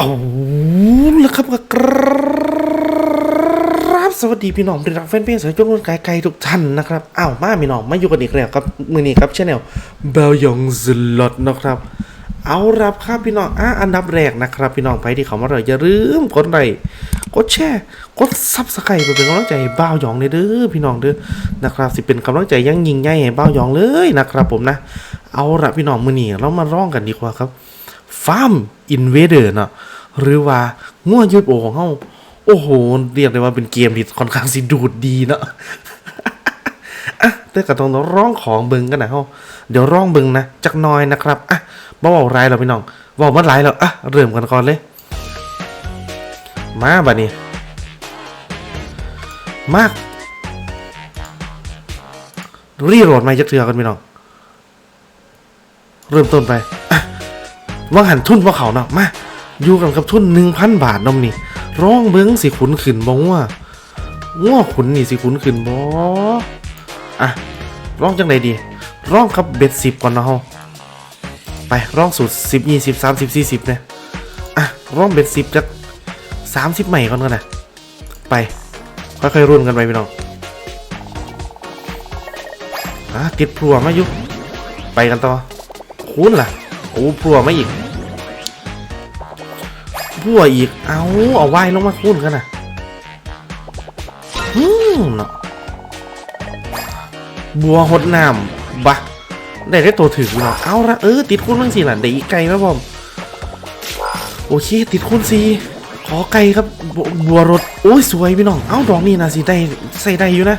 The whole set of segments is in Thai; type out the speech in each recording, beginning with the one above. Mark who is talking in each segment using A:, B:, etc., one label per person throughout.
A: เอาละครับครับสวัสดีพี่น้องที่รักแฟนเพลงสายจนวนไกลๆทุกท่านนะครับอ้าวมาพี่น้องมาอยู่กันอีกแล้วครับมือนี้ครับชแนลเบลยองสล็อตนะครับเอารับครับพี่น้องอะอันดับแรกนะครับพี่น้องไปที่เขามาเลยอย่าลืมกดไลค์กดแชร์กดซับสไครต์เป็นกำลังใจให้บ้าหยองเลยเด้อพี่น้องเด้อนะครับสิเป็นกำลังใจยังยิ่งใหญ่ให้บ้าหยองเลยนะครับผมนะ เอาละพี่น้องมือนี้เรามาร้องกันดีกว่าครับฟาร์มอินเวเดอร์เนาะ หรือว่าง่วยุดโอของเฮาโอ้โห เรียกได้ว่าเป็นเกมที่ค่อนข้างสิดูดดีเนาะอะแต่ก็ต้องร้องของเบิงกันนะเฮาเดี๋ยวร้องเบิงนะจักน้อยนะครับอะบ่เว้าไรแล้วพี่น้องเว้ามาหลายแล้วอะเริ่มกันก่อนเลย มาบัดนี้มากรีโหลดมาจักเทือกันพี่น้องเริ่มต้นไปอะว่างหันทุนพว่าเขาเนาะมา อยู่กันกับทุนหนึ่งพันบาทนมนี่ร้องเบิ้งสิขุนขึ้นบ่ว่าง้อขุนนี่สิขุนขึ้นบ่อะร้องจังไดดีร้องครับเบ็ดสิบก่อนนะเฮาไปร้องสูตรสิบยี่สิบสามสิบสี่สิบเนี่ยอะร้องเบ็ดสิบจากสามสิบใหม่ก่อนกันนะไปค่อยๆรุ่นกันไปพี่น้องอะติดพลัวมาอยู่ไปกันต่อคุ้นล่ะโอ้พัวมาอีก พัวอีก เอาเอาไว้ลงมาคุ้นกันนะอืมเนาะบัวหดน้ำบะได้ได้ตัวถึงเนาะเอาละเออติดคุ้นบ้างสิหล่ะได้อีกไก่ไหมผมโอเค ติดคุ้นสิขอไก่ครับบัวรถโอ้ยสวยพี่น้องเอ้าดอกนี่นะสิได้ใส่ได้อยู่นะ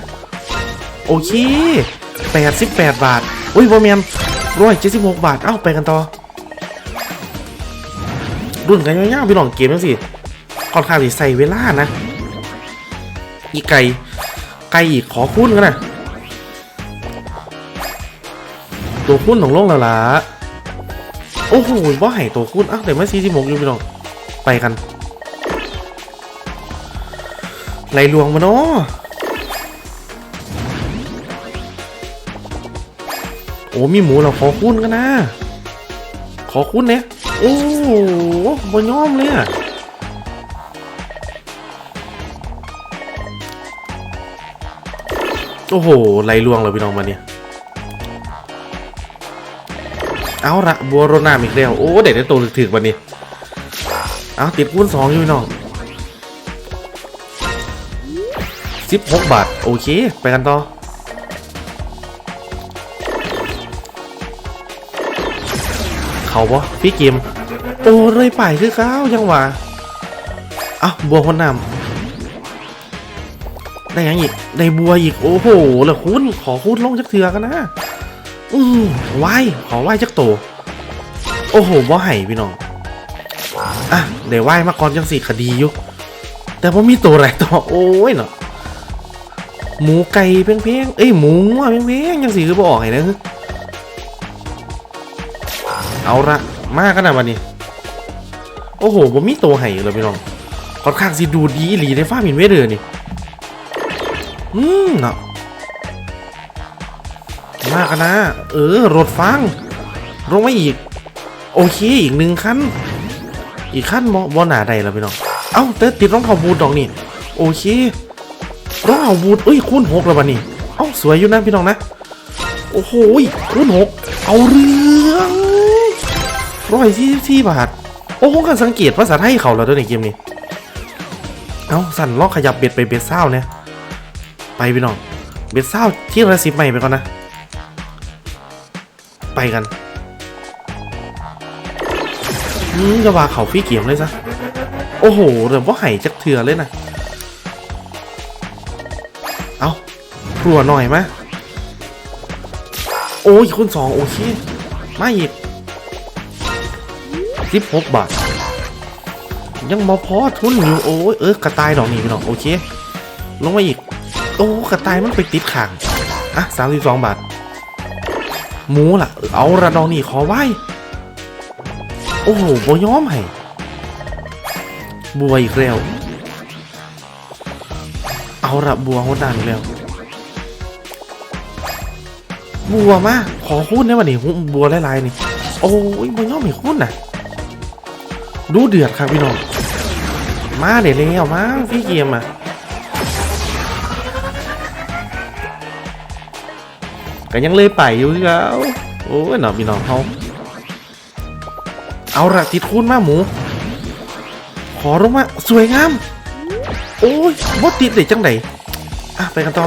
A: โอเคแปดสิบแปดบาทโอ้ยบอแมนร้อยเจ็ดสิบหกบาทเอ้าไปกันต่อ รุ่นกันยาวๆพี่น้องเกมจังสิค่อนข้างสิใส่เวลานะ อีไก่ไก่อีกขอคุ้นกันนะตัวคุ้นของโลกแล้วล่ะโอ้โหว่าให้ตัวคุ้นอ้าวแต่ไม่ซีซีหมกอยู่พี่น้องไปกันไหลลวงมาเนาะโอ้มีหมูเราขอคุ้นกันนะ ขอคุ้นเนี่ยโอ้โหบนย้อมเลยอะโอ้โหไหลลวงเลยพี่น้องมาเนี่ย เอาละบัวโรนามอีกแล้ว โอ้เด็ดได้โตถึกๆวันนี้ เอาติดคูณสองอยู่พี่น้องสิบหกบาท โอเค ไปกันต่อ เขาบ่พี่เกมโอ้เลยไปคือเขายังวะอะบัวคนนำได้ยังอีกได้บัวอีกโอ้โหแล้วคุณขอคุณลงจักเถือกันนะอืมไหวขอไหวจักโต โอ้โหบ่ไห้พี่น้องอะเดี๋ยวไหวมาก่อนจังสี่คดีอยู่แต่ว่ามีตัวอะไรต่อโอ้ยเนาะหมูไก่เพียงๆเอ้ยหมูงัวเพียงๆยังสี่คือบ่ออกไงนะ เอาละมากกันนะวันนี้ โอ้โหผมมีตัวไห่เลยพี่น้องค่อนข้างสิดูดีหลีในฟ้ามินเวเดอร์นี่อืมเนาะมากนะ เออรถฟังลงมาอีก โอเคอีกหนึ่งขั้น อีกขั้นบอบอหนาใดแล้วพี่น้อง เอ้าแต่ติดรองเท้าบูทดอกนี่ โอเครองเท้าบูทเอ้ยคูณหกแล้ววันนี้เอ้าสวยอยู่นะพี่น้องนะ โอ้โหคูณหกเอาเรื่อง ร้อยที่ที่บาท โอ้โหกันสังเกตภาษาไทยเขาแล้วด้วยในเกมนี้ เอาสั่นลอกขยับเบ็ดไปเบ็ดเศร้าเนี่ย ไปพี่น้อง เบ็ดเศร้าที่ระสิบใหม่ไปก่อนนะ ไปกันอืมจะว่าเขาฟี่เกียมเลยซะ โอ้โหเริ่มว่าไห่จักเถื่อเลยนะ เอาครัวหน่อยมะโอ้ยคุณสองโอเคมาอีก สิบหกบาท ยังมาพอทุนอยู่โอ้ยเออกระต่ายดอกนี้พี่น้องโอเค ลงมาอีก โอ้กระต่ายมันไปติดข่างอะสามสิบสองบาท หมูล่ะ เอาระดองนี่ขอไหว้โอ้โหบย้อมให้บัวอีกแล้ว เอาละบัวโหดนานอีกแล้วบัวมาขอคุ้นได้วันนี้บัวลายๆนี่ โอ้ยบัวย่อมไม่คุ้นน่ะ ดูเดือดครับพี่น้อง มาเดี๋ยวแล้วมาพี่เกมอะก็ยังเลยไปอยู่คือเขาโอ้ยหนอพี่น้องเขาเอาละติดคูณมาหมู ขอลงมาสวยงาม โอ้ยบดติดเลยจังไดอะไปกันต่อ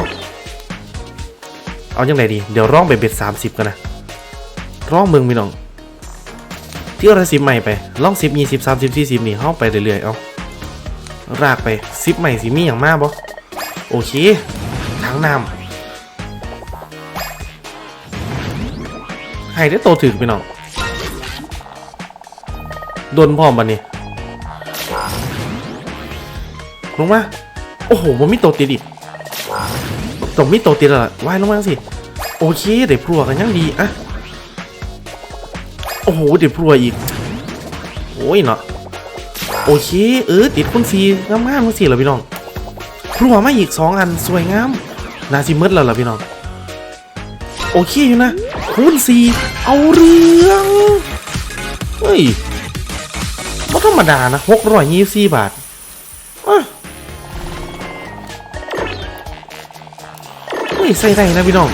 A: เอาจังไดดี เดี๋ยวร้องไปเบ็ดสามสิบกันนะ ร้องเมืองพี่น้อง ที่เอาสิบใหม่ไปล่องสิบยี่สิบสามสิบสี่สิบนี่เข้าไปเรื่อยๆเอารากไปสิบใหม่สิมีอย่างมากบ่โอเคทางน้ำให้ได้โตถึงพี่น้องโดนพร้อมบันนี้ลงมาโอ้โหมันมีโตติดอีกต้องมีโตติดและว่ายลงมาสิโอเคเดี๋ยวพลัวกันยังดีอะ โอ้โหเดี๋ยวพรัวอีก โอ้ยเนาะโอเคเออติดคุณสีงามๆคุณสีเหรอพี่น้องพรัวมาอีกสองอันสวยงามนาซิมืดแล้วเหรอพี่น้อง โอเคอยู่นะคุณสีเอาเรื่องเฮ้ยไม่ธรรมดานะหกร้อยยี่สิบบาทเฮ้ยใส่ได้นะพี่น้อง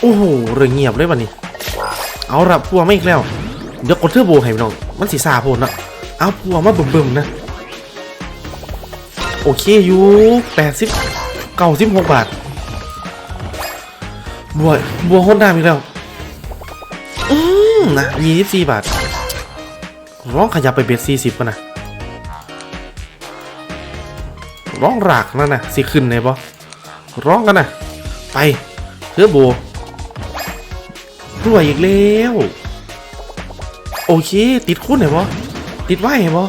A: โอ้โหเรื่องเงียบเลยวันนี้ เอาละพัวไม่อีกแล้ว เดี๋ยวกดเทอร์โบให้พี่น้อง มันสีซาโพนอะเอาพัวมาบึมๆนะ โอเคอยู่แปดสิบเก้าสิบหกบาท บัวบัวฮอนด้าอีกแล้ว อืมนะยี่สิบสี่บาท ร้องขยับไปเบ็ดสี่สิบกันนะร้องรากนั่นนะสิขึ้นเลยปะร้องกันนะไปเทอร์โบ รวยอีกแล้ว โอเค ติดคุ้นไหนบ่ติดไหวไหนบ่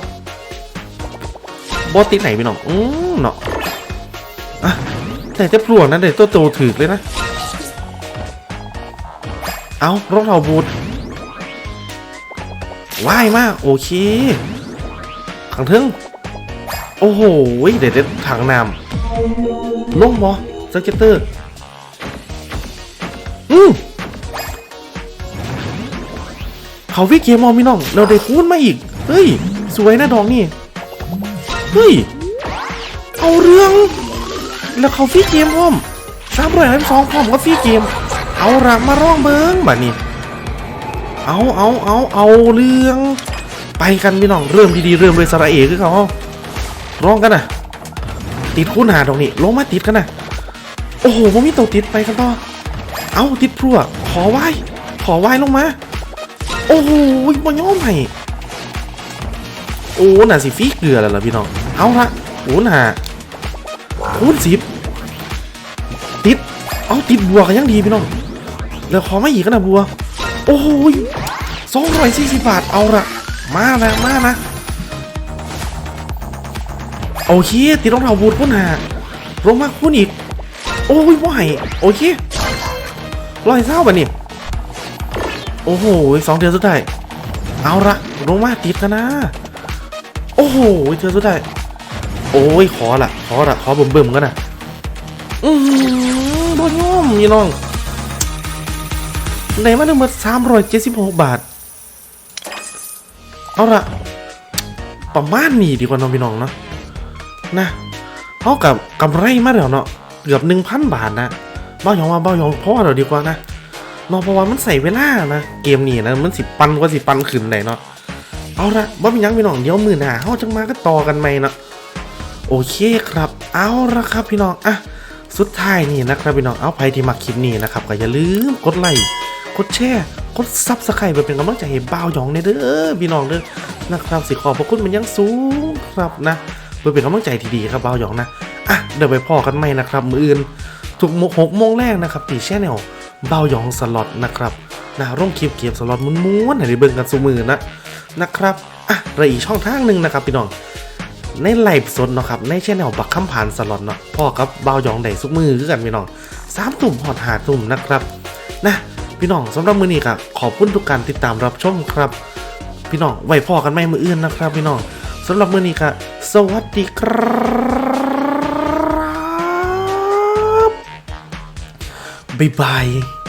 A: บอติดไหนพี่น้องอืมเนาะอะแต่จะปลวกนะเด็กตัวโตถือเลยนะ เอารองเท้าบูทว่ายมาก โอเคขังทึงโอ้โห เด็ดเด็ดถังน้ำลงบอสเก็ตเตอร์ อืม เขาวิเกมมอมพี่น้อง เราได้คูณมาอีก เฮ้ย สวยนะดอกนี่ เฮ้ย เอาเรื่อง แล้วเขาฟรีเกมพร้อมสามร้อยสองพร้อมก็ฟรีเกม เอาละมาร้องเบิ้งแบัดนี้ เอาเอาเอาเอาเรื่อง ไปกันพี่น้องเริ่มดีๆเริ่มเลยสระเอกคือเขาร้องกันนะติดคูณหาดอกนี่ลงมาติดกันนะโอ้โหผมมีตัวติดไปกันต่อ เอาติดพรั่วขอไหวขอไหวลงมา โอ้โหบอย้อมให้โอ้น่ะสิฟีเกลือแล้วล่ะพี่น้อง เอาละคูณหาคูณสิบติด เอาติดบัวกันยังดีพี่น้องแล้วขอไมาอีกกันนะบัว โอ้โหสองร้อยสี่สิบบาท เอาละมานะมานะโอเค ติดรองเท้าบูทคูณหาลงมาคูณอีก โอ้ยว่าให้โอเคร้อยเศร้าป่ะนี่ โอ้โหสองเดือนสุดท้ายเอาละลงมาติดกันนะ โอ้โหเดือนสุดท้ายโอ้ยขอละขอละขอบิ่มบิ่มๆกันนะอืมโดนย่อมนี่น้องไหนมาทั้งหมดสามร้อยเจ็ดสิบหกบาท เอาละประมาณนี้ดีกว่าน้องพี่น้องเนาะนะเท่ากับกำไรมาแล้วเนาะเกือบหนึ่งพันบาทนะเบ้าหยองว่าเบ้าหยองพ่อเราดีกว่านะ นาะเพราะว่ามันใส่เวลานะเกมนี้นะมันสิปันกว่าสิปันขึ้นได้เนาะเอาละบ่มียังพี่น้องเดี๋ยวมือหนาเฮาจังมาก็ต่อกันใหม่เนาะโอเคครับ เอาละครับพี่น้องอะสุดท้ายนี่นะครับพี่น้องเอาไปที่มาคลิปนี้นะครับก็อย่าลืมกดไลค์กดแชร์กดซับสไครป์เพื่อเป็นกำลังใจให้บ่าวหยองในเด้อพี่น้องเด้อนะครับสิขอบพระคุณมันยังสูงครับนะเพื่อเป็นกำลังใจที่ดีครับบ่าวหยองนะอะเดี๋ยวไปพอกันใหม่นะครับ มืออื่นทุกโมหกโมงแรกนะครับที่แชนแนล เบาหยองสล็อตนะครับนะร่องคลิปเกมสล็อตม้วนๆให้ได้เบิ่งกันสมือนะนะครับอะและอีกช่องทางหนึ่งนะครับพี่น้องในไลฟ์สดเนาะครับในช่องบักคำผ่านสล็อตเนาะพ่อกับเบาหยองได้สุกมือคือกันพี่น้องสามตุ่มหอดหาตุ่มนะครับนะพี่น้องสำหรับมือนี้ก็ขอบคุณทุกการติดตามรับชมครับ พี่น้องไว้พอกันไม่มืออื่นนะครับ พี่น้องสำหรับมือนี้ก็สวัสดีครับ บ๊ายบาย